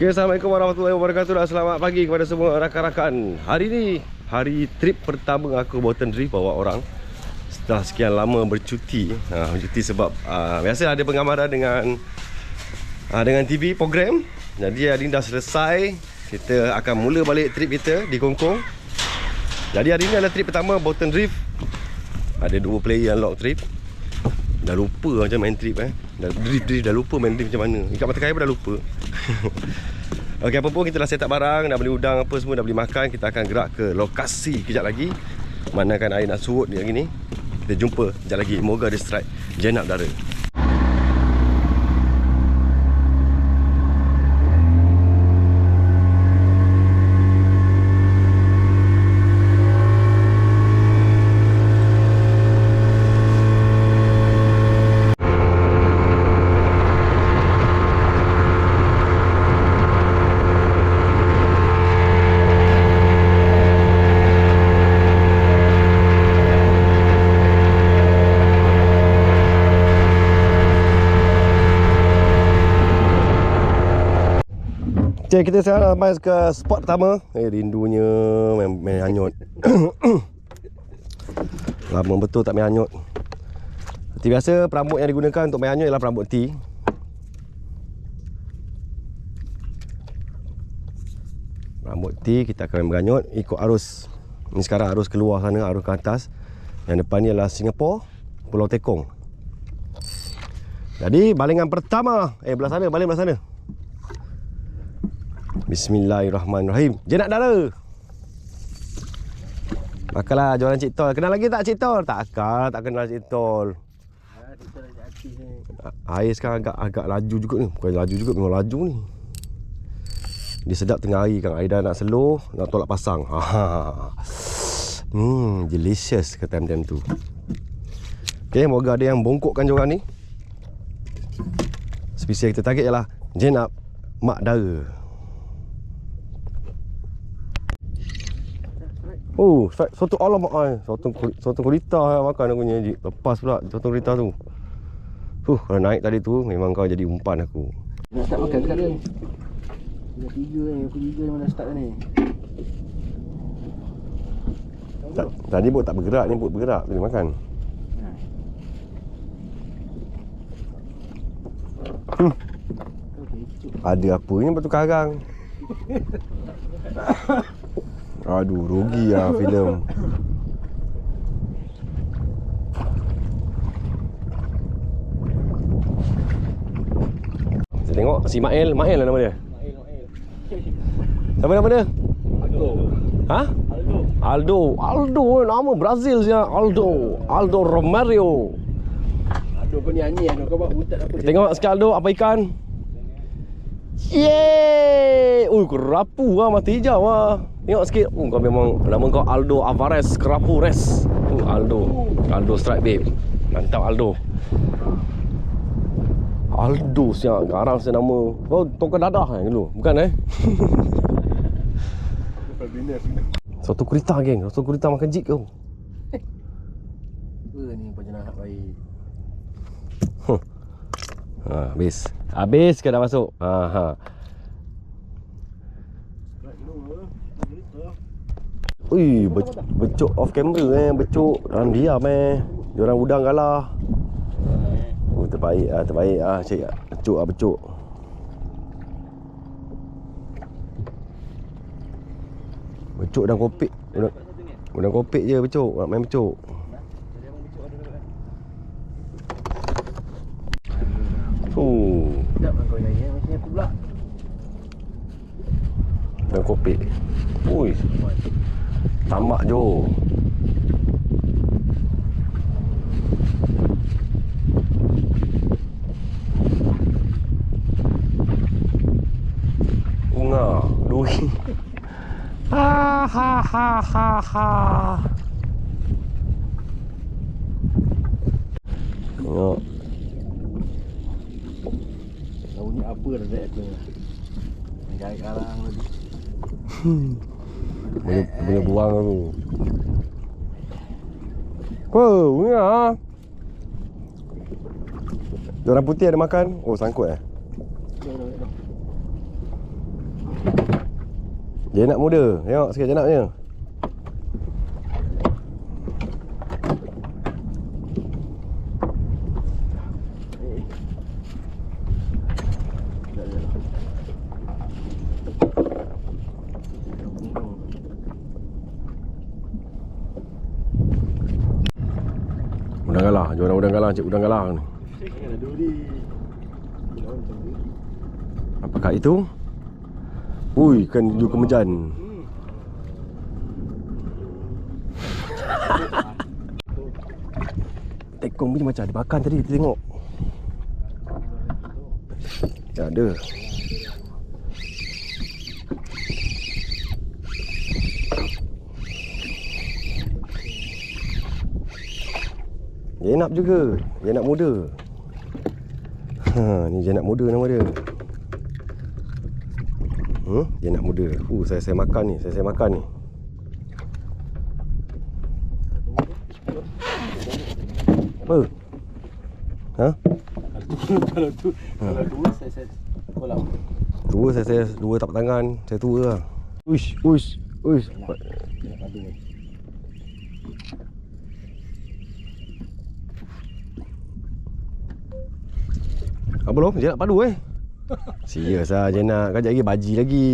Okay, Assalamualaikum warahmatullahi wabarakatuh dan selamat pagi kepada semua rakan-rakan. Hari ni, hari trip pertama aku Bottom Drift bawa orang. Setelah sekian lama bercuti ha, Bercuti sebab uh, biasa ada penggambaran dengan uh, Dengan TV program. Jadi hari ni dah selesai. Kita akan mula balik trip kita di Kongkong Jadi hari ni adalah trip pertama Bottom Drift. Ada dua player unlock trip. Dah lupa macam main trip eh. Dah drift-drift dah lupa main drift macam mana. Ikat mata kaya pun dah lupa Okey apa pun kita dah set up barang Dah beli udang apa semua Dah beli makan Kita akan gerak ke lokasi kejap lagi. Mana kan air nak surut ni lagi ni. Kita jumpa kejap lagi. Moga ada strike Jenab dara Okay, kita sekarang sampai ke spot pertama. Eh, rindunya main, main hanyut. Lama betul tak main hanyut. Seperti biasa, perambut yang digunakan untuk main hanyut ialah perambut T Perambut T, kita akan main berhanyut ikut arus. Ni sekarang arus keluar sana, arus ke atas. Yang depan ni adalah Singapura, Pulau Tekong. Jadi, balingan pertama. Eh, belah sana, baling belah sana Bismillahirrahmanirrahim. Je nak dara. Makanlah jualan Cik Tol. Kenal lagi tak Cik Tol? Tak akal, tak kenal Cik Tol. Air sekarang agak agak laju juga ni. Bukan laju juga, memang laju ni. Dia sedap tengah hari kan. Air dah nak slow, nak tolak pasang. Ha. Hmm, delicious ke time-time tu. Okay, moga ada yang bongkokkan joran ni. Spesial kita target ialah Jenab Mak Dara. Oh, strike soto alamak ai. Soto gurita yang makan aku ni. Lepas pula soto gurita tu. Huh, kalau naik tadi tu memang kau jadi umpan aku. Nak start makan sekarang Dah tiga ni, aku tiga ni mana start ni Ta- Tadi bot tak bergerak ni bot bergerak bila makan. Hmm. Ada apa ni batu karang? Aduh, rugi lah filem. Kita tengok si Mael, Mael lah nama dia. Siapa nama dia? Aldo Ha? Aldo Aldo. Aldo eh, nama Brazil sia. Aldo. Aldo Romario. Aldo kau nyanyi Aldo kau buat butat apa Tengok sikit Aldo apa ikan? Yeay! Ui, kerapu lah mati hijau lah. Tengok sikit. Oh, kau memang nama kau Aldo Alvarez kerapu res. Oh, Aldo. Aldo strike babe. Mantap Aldo. Aldo siap garang saya nama. Kau tongkat dadah kan dulu? Bukan eh? Soto kurita geng. Soto kurita makan jik kau. Apa ni penjenayah baik Ha, habis. Habis ke dah masuk? Ha ha. Ui, be- becuk off camera eh, becuk dalam diam eh. Diorang udang kalah. Oh, terbaik ah, terbaik ah, cik becuk ah, becuk. Becuk dan kopik. Udang, udang kopik je becuk, nak main becuk. Oh, Sedap kan kau nyanyi eh? Macam aku pula dan kopik. Ui, tamak jo. Bunga, dui. Ha ha ha ha ha. Tengok. Tahu ni apa dah tak aku Jari karang lagi Boleh, boleh buang tu. Apa? Bunga lah, ha? Orang putih ada makan? Oh sangkut eh? Jenak muda. Tengok sikit jenaknya Udang galah, jom udang galah, cik udang galah ni. Apakah itu? Ui, ikan hijau kemejan. Tekong ni macam ada makan tadi, kita tengok. Ya, ada. Jenab juga. Jenab muda. Ha, ni jenab muda nama dia. Hmm, jenab muda. Uh, saya saya makan ni, saya saya makan ni. Apa? Ha? Kalau tu, kalau dua saya saya kolam. Dua saya saya dua tapak tangan. Saya tua lah. Uish, uish, uish. Nak padu. Apa belum? Jenab padu eh? Serius lah jenab. Kajak lagi baji lagi.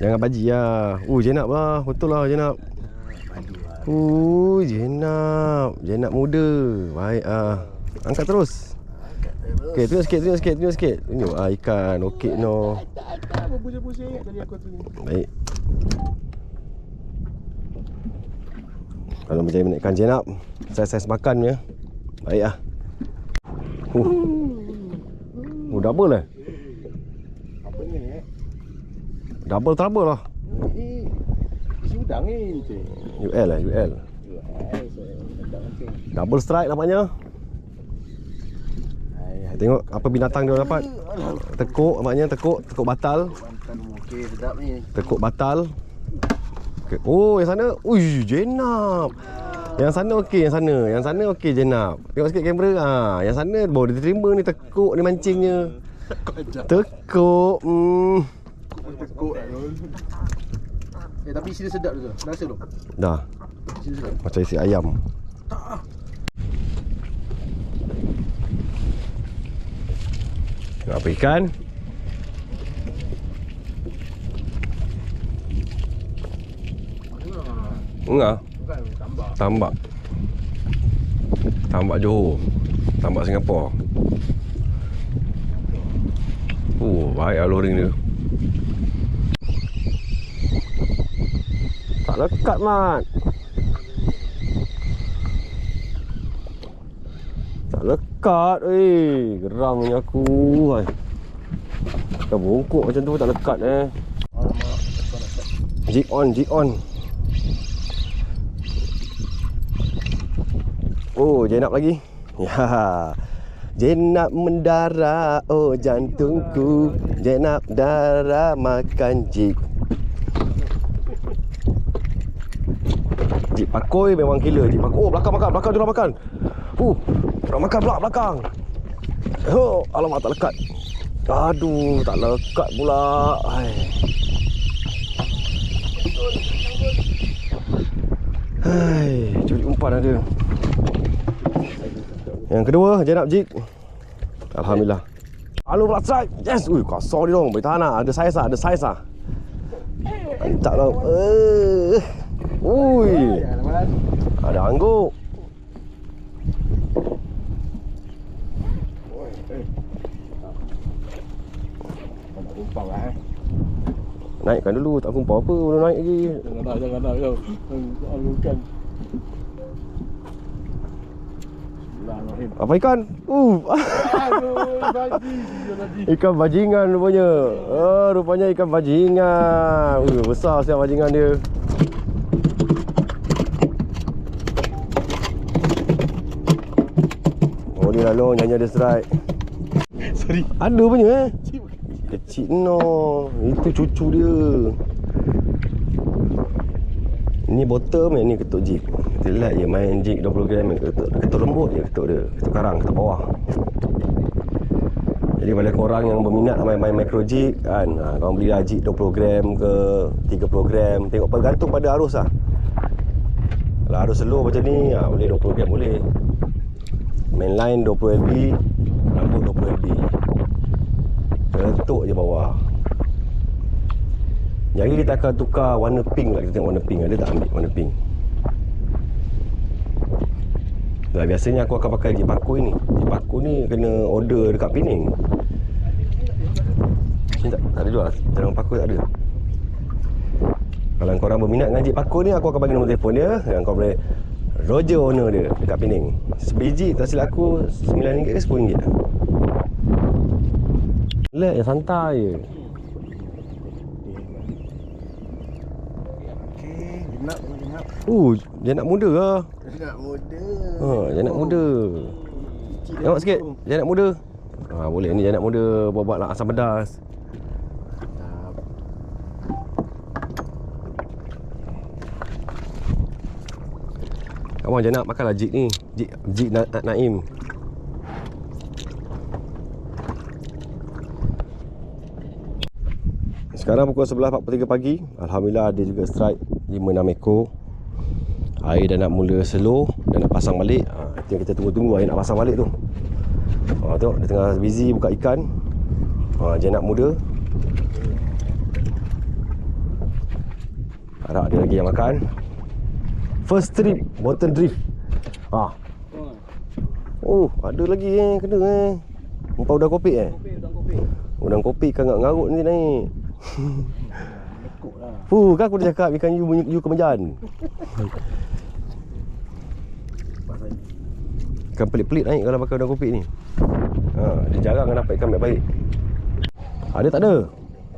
Jangan baji lah. Uh, jenab lah. Betul lah. Padu lah. Uh, jenab. Jenab muda. Baik ah. Angkat terus. Okey, tunjuk sikit, tunjuk sikit, tunjuk sikit. Tunjuk ah ikan. Okey no. Ni. Baik. Kalau macam mana ikan jenab, saya-saya makan ya. Baik ah. Uh. Oh, double eh? Apa ni eh? Double trouble lah. Eh, isi udang ni. UL lah, UL. Double strike nampaknya. Hai. Tengok apa binatang dia dapat. Tekuk nampaknya, tekuk, tekuk batal. Ni. Tekuk batal. Okay. Oh, yang sana. Ui, jenab. Yang sana okey, yang sana. Yang sana okey jenab. Tengok sikit kamera. Ha, yang sana baru dia terima ni tekuk ni mancingnya. Tekuk. Hmm. Tekuk. Eh tapi isi dia sedap tu. Rasa tu. Dah. Isi dia sedap. Macam isi ayam. Tengok apa ikan? Enggak. Tambak. Tambak Johor. Tambak Singapura. Oh, baik lah loring dia. Tak lekat, Mat. Tak lekat, eh. Geram punya aku. Hai. Dah bongkok macam tu tak lekat, eh. Jig on, jig on. Oh, jenap lagi. Ya. Jenap mendara, oh jantungku. Jenap darah makan jig. Jig pakoi memang gila. Jig pakoi. Oh, belakang makan, belakang tu nak makan. Uh, nak makan pula belakang. Oh, alamak tak lekat. Aduh, tak lekat pula. Hai. Hai, curi umpan ada. Yang kedua, jenap jig. Alhamdulillah. Halo pula strike. Yes. Ui, kasar dia dong. Boleh tahan lah. Ada saiz lah. Ada saiz lah. Mantap dong. Uh. Ui. Ada angguk. Eh. Kau lah eh. Naikkan dulu. Tak kumpul apa. Belum naik lagi. Jangan nak, jangan kau. Alukan. Bismillahirrahmanirrahim. Apa ikan? Uh. Aduh, dia lagi. Ikan bajingan rupanya. Oh, rupanya ikan bajingan. Uh, besar siap bajingan dia. Oh, ni lah long nyanyi ada strike. Sorry. Ada punya eh. Kecil no. Itu cucu dia. Ini bottom yang ni ketuk jig. Kita lihat je main jig 20 gram ketuk, ketuk lembut je ketuk dia. Ketuk karang, ketuk bawah. Jadi pada korang yang berminat main-main micro jig kan, ha, korang beli lah jig 20 gram ke 30 gram. Tengok bergantung pada arus lah. Kalau arus slow macam ni, ha, boleh 20 gram boleh. Main line 20 LB, rambut 20 LB. Letuk je bawah. Jadi kita akan tukar warna pink lah. Kita tengok warna pink. Ada tak ambil warna pink? Nah, biasanya aku akan pakai jig paku ni. Jig paku ni kena order dekat Pening. Sini tak, tak ada jual. Jalan paku tak ada. Kalau korang berminat dengan jig paku ni, aku akan bagi nombor telefon dia. Dan kau boleh Roger owner dia dekat Pening. Sebiji tak silap aku RM9 ke RM10 lah. Relax je, santai je. Okey, jenap jenap. Uh, dia nak muda lah. Jenap muda. Ha, dia nak muda. Tengok sikit, dia nak muda. Ha, boleh ni dia nak muda buat-buat lah asam pedas. Kawan jangan nak makanlah jik ni. Jik jik na, na, Naim. Sekarang pukul 11.43 pagi. Alhamdulillah ada juga strike 5-6 ekor. Air dah nak mula slow Dah nak pasang balik. Ha, Itu yang kita tunggu-tunggu air nak pasang balik tu. Ha, Tengok dia tengah busy buka ikan. Ha, Jenak muda. Harap ada lagi yang makan. First trip Bottom drift. Ha. Oh ada lagi eh Kena eh. Empat udang kopi eh? Udang kopi. Udang kopi kan ngarut ni naik Fuh kan aku dah cakap ikan you, you kemenjan Ikan pelik-pelik naik kalau pakai udang kopi ni. Ha, Dia jarang dapat ikan baik-baik. Ada tak ada?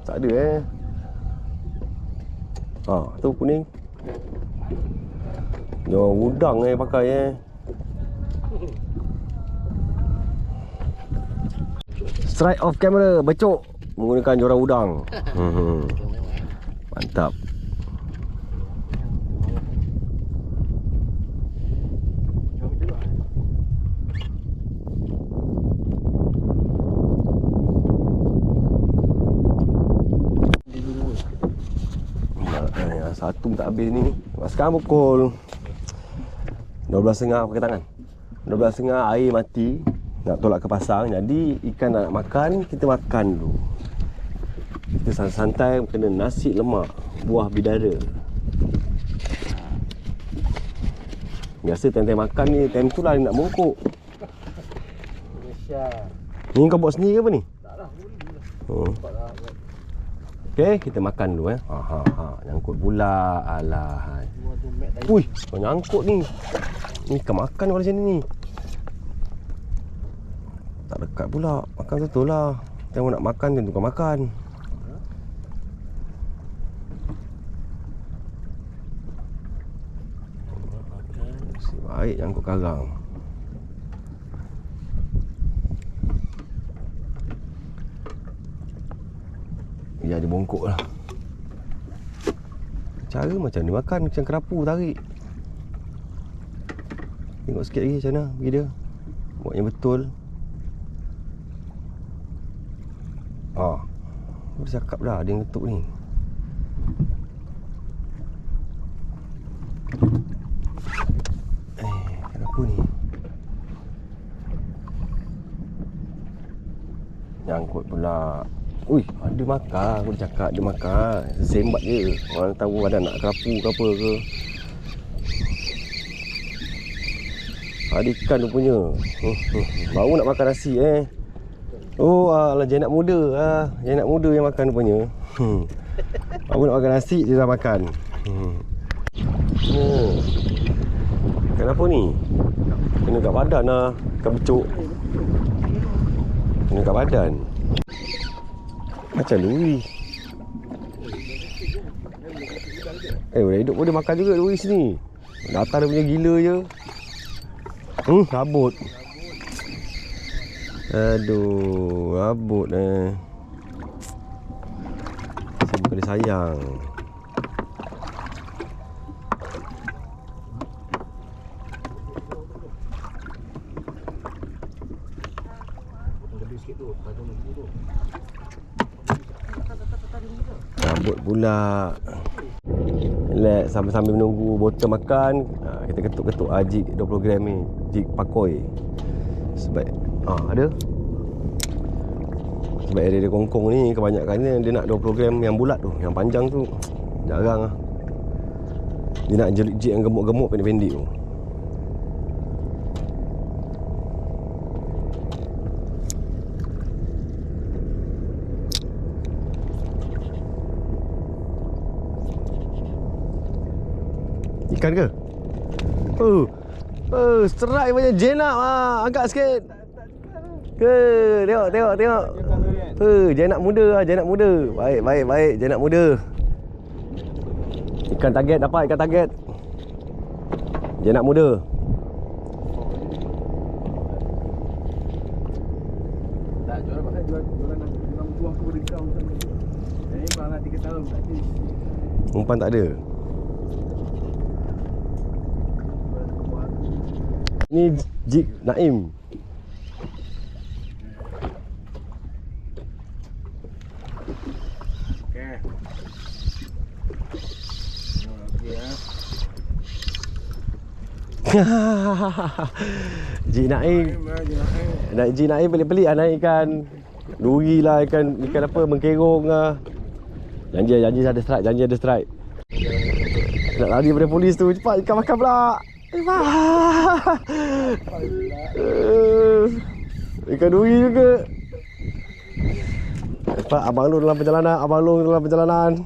Tak ada eh. Ha, tu kuning. Dia udang eh pakai eh. Strike off camera, becok Menggunakan joran udang. Hmm. Mantap satu tak habis ni. Sekarang pukul 12.30 pakai tangan. 12.30 air mati. Nak tolak ke pasang. Jadi ikan nak makan, kita makan dulu. Kita santai-santai kena nasi lemak, buah bidara. Biasa time-time makan ni, time tu lah nak bongkok. Malaysia. Ni kau buat sendiri ke apa ni? Tak lah. Oh. Lah. Okey, kita makan dulu eh. Ha ha ha, nyangkut pula. Alah. Tu. Ui, kau nyangkut ni. Ni kau makan kalau macam ni. Tak dekat pula. Makan betul lah. Tengok nak makan tentu kau makan. Si baik nyangkut karang. Ya dia bongkok lah. Cara macam ni makan macam kerapu tarik. Tengok sikit lagi macam mana bagi dia. Buat yang betul. Ah. Dah cakap dah dia ngetuk ni. Eh, kenapa ni? Nyangkut pula. Ui, ada makan. Aku cakap dia makan. Sembat je. Orang tahu ada nak kerapu ke apa ke. Ada ikan rupanya. Hmm, hmm. Baru nak makan nasi eh. Oh, alah jenak muda. Ah, jenak muda yang makan rupanya. Hmm. Baru nak makan nasi dia dah makan. Hmm. Oh. Kenapa ni? Kena kat badan lah. Kat becuk. Kena kat badan. Macam Louis. Eh, boleh hidup pun dia makan juga Louis ni. Datang dia punya gila je. Hmm, rabut. Aduh, rabut eh. Saya bukan sayang. Lebih sikit tu. Lepas tu Pula. Relax sambil-sambil menunggu botol makan. Ha, Kita ketuk-ketuk ah, jig 20 gram ni Jig pakoi Sebab ah, ada. Sebab area dia kongkong ni Kebanyakannya dia nak 20 gram yang bulat tu Yang panjang tu. Jarang lah. Dia nak jig yang gemuk-gemuk pendek-pendek tu Ikan ke? Oh. Oh, strike punya jenak ah. Angkat sikit. Ke, tengok, tengok, tengok. Eh, jenak muda ah, jenak muda. Baik, baik, baik, jenak muda. Ikan target dapat, ikan target. Jenak muda. Tak jual apa jual jualan jualan buah kepada kau sana. Malah 3 tahun tak ada. Umpan tak ada. Jualan buah aku. Ni jig Naim. Okey. Okey ah. jig Naim. Nak Jig Naim pelik-pelik lah naik ikan Duri lah ikan Ikan apa Mengkerong lah Janji janji ada strike Janji ada strike Nak lari daripada polis tu Cepat ikan makan pula Eh, Ikan duri juga. Cepat Abang Long dalam perjalanan Abang Long dalam perjalanan.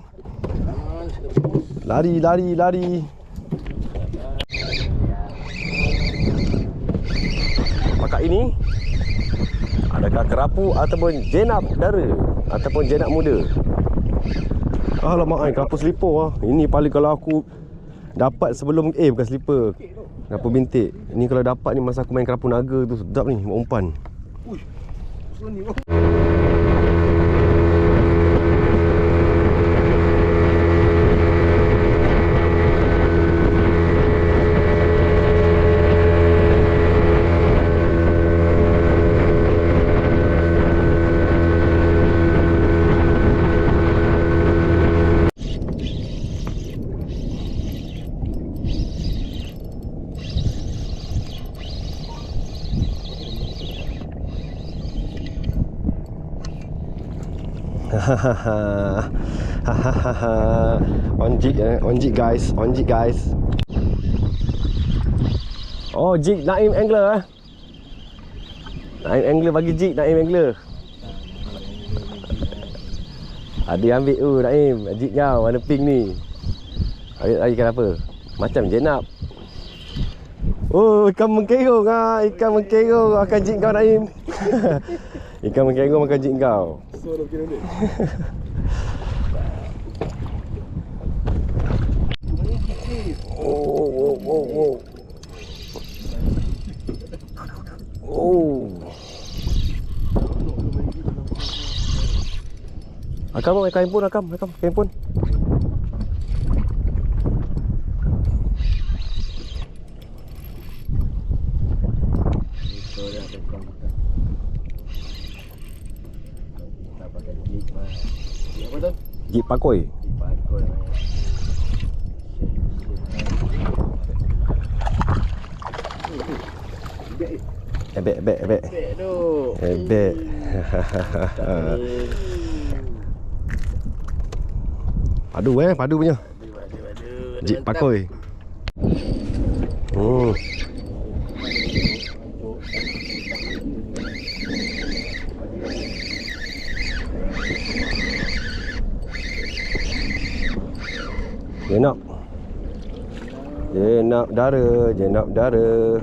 Lari lari lari. Pakak ini Adakah kerapu ataupun jenap dara Ataupun jenap muda? Alamak ai kerapu selipar ah. Ini paling kalau aku Dapat sebelum Eh bukan selipar Kerapu bintik Ini kalau dapat ni masa aku main kerapu naga tu Sedap ni buat umpan on jig eh? On jig guys. On jig guys. Oh jig. Naim angler eh? Naim angler bagi jig. Naim angler. Ada yang ambil tu Naim. Jig kau warna pink ni. Ayo lagi ikan apa? Macam jenap. Oh, ikan mengkerong ah, ikan mengkerong akan jig kau Naim. ikan mengkerong makan jig kau. Suara kira ni. Oh, oh, oh, oh. Oh. Akam mau kain pun, akam, akam, kain pun. Itu dah tekong kita. Tak pakai gig mah. Gig apa tu? Jik pakoi. Pakoi. Ebek, ebek, ebek. Bek tu. Ebek. padu eh, padu punya. Jik pakoi. Hmm. Jenap. Jenap dara, jenap dara.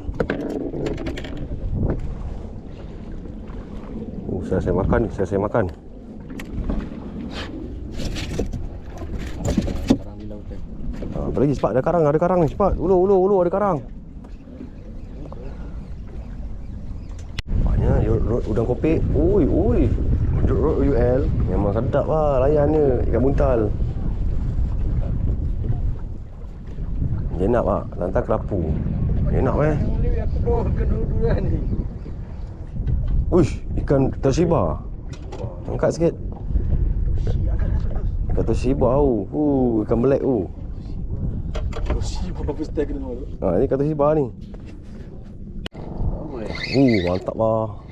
Oh, saya saya makan, saya saya makan. Apa lagi cepat ada karang, ada karang ni cepat. Ulu ulu ulu ada karang. Banyak udang kopi. Ui. Rot UL memang sedap lah layan dia ikan buntal. Jenap ah, lantar kerapu. Jenap eh. Uish, ikan Toshiba. Angkat sikit. Kata Shiba tu. Uh, ikan black tu. Oh, apa kena semua tu. Ha, ni kata Shiba ni. Apa eh? Uh, mantap lah.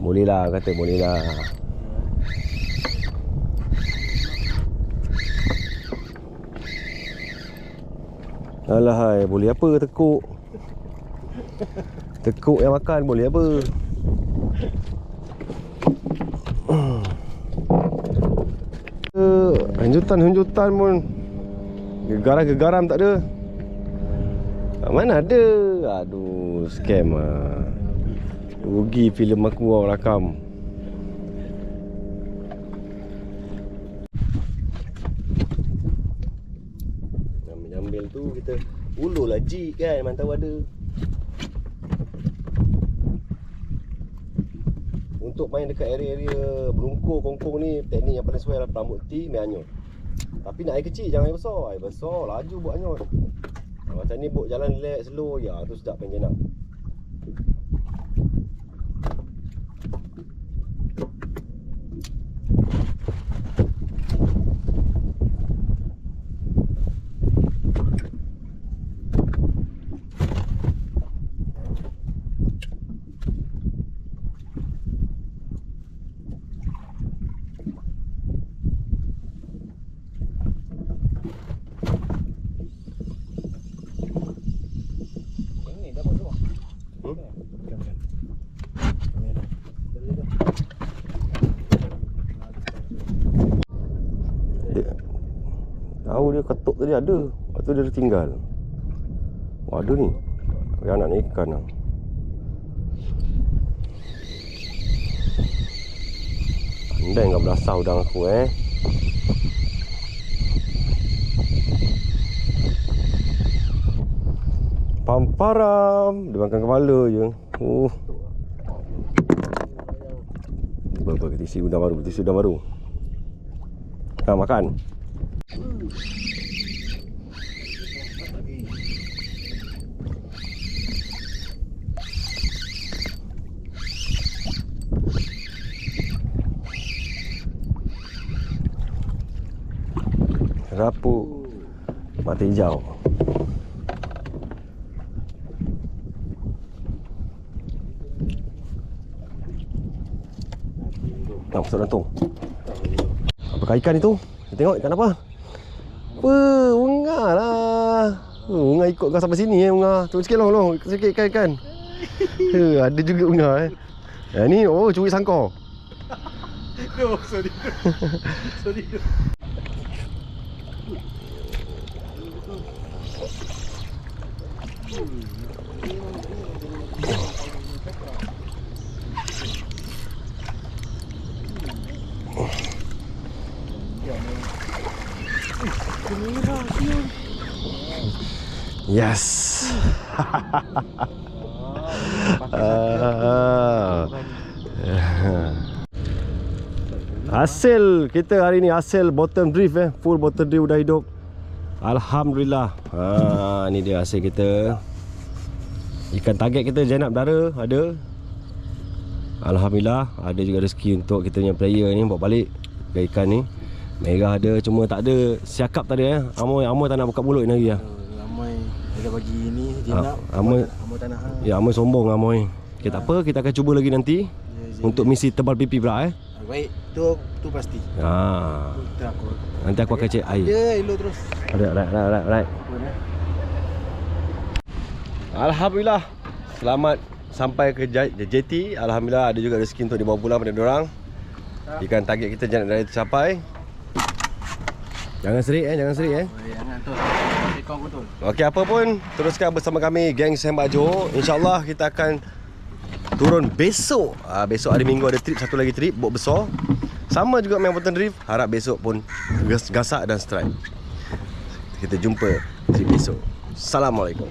Boleh lah kata boleh lah. Alah hai, boleh apa tekuk? Tekuk yang makan boleh apa? Eh, Hanjutan-hanjutan pun. Gegaran-gegaran tak ada. Mana ada. Aduh Scam lah Rugi filem aku awak rakam Nyambil-nyambil tu kita Ulu lah G kan Mana tahu ada. Untuk main dekat area-area Berungkur, kongkong ni Teknik yang paling sesuai adalah Pelambut T, main anyut. Tapi nak air kecil Jangan air besar. Air besar laju buat anyut. Macam ni buk jalan relax slow. Ya tu sedap main jenang Ini dapat semua. Hmm? Bukan, bukan. Kamera. Dah, dah, dah. dia, Tahu dia ketuk tadi ada. Lepas tu dia tertinggal Wah ada ni. Yang anak ni ikan lah. Pandai kau belasah udang aku eh. Pamparam. Dia makan kepala je. Oh Apa-apa kita isi udang baru Kita isi udang baru. Ha makan Mata hijau Nak masuk dalam tong Apakah ikan itu? Kita tengok ikan apa? Apa? Unga lah oh, Unga ikut kau sampai sini eh Unga Tunggu sikit long long Sikit ikan ikan Eh, Ada juga unga eh Yang ni oh curi sangkor No, sorry. sorry. Yes Ah. Hasil kita hari ni hasil bottom drift eh. Full bottom drift dah hidup. Alhamdulillah. Ha, Ni dia hasil kita. Ikan target kita Zainab Dara ada. Alhamdulillah Ada juga rezeki untuk kita punya player ni Bawa balik Ikan, ikan ni. Merah ada Cuma tak ada Siakap tadi eh. Amoy, Amoy tak nak buka mulut ni lagi lah Ramai dia bagi jenap. Ah, Amoy- Amoy tak nak. Ya Amoy sombong Amoy Okay tak apa Kita akan cuba lagi nanti Ya, Untuk misi tebal pipi pula eh Baik, tu tu pasti. ha. Tu aku. Nanti aku akan cek air Dia elok terus. Right right, right. Apa ni? Alhamdulillah Selamat sampai ke JT Alhamdulillah ada juga rezeki untuk dibawa pulang pada orang. Ikan target kita jangan dah tercapai Jangan serik eh, jangan serik eh jangan tu. Rekod betul. Okey apa pun teruskan bersama kami geng Sembak Johor. InsyaAllah kita akan turun besok. Ah besok hari Minggu ada trip satu lagi trip bot besar. Sama juga main button drift. Harap besok pun gas- gasak dan strike. Kita jumpa trip besok. Assalamualaikum.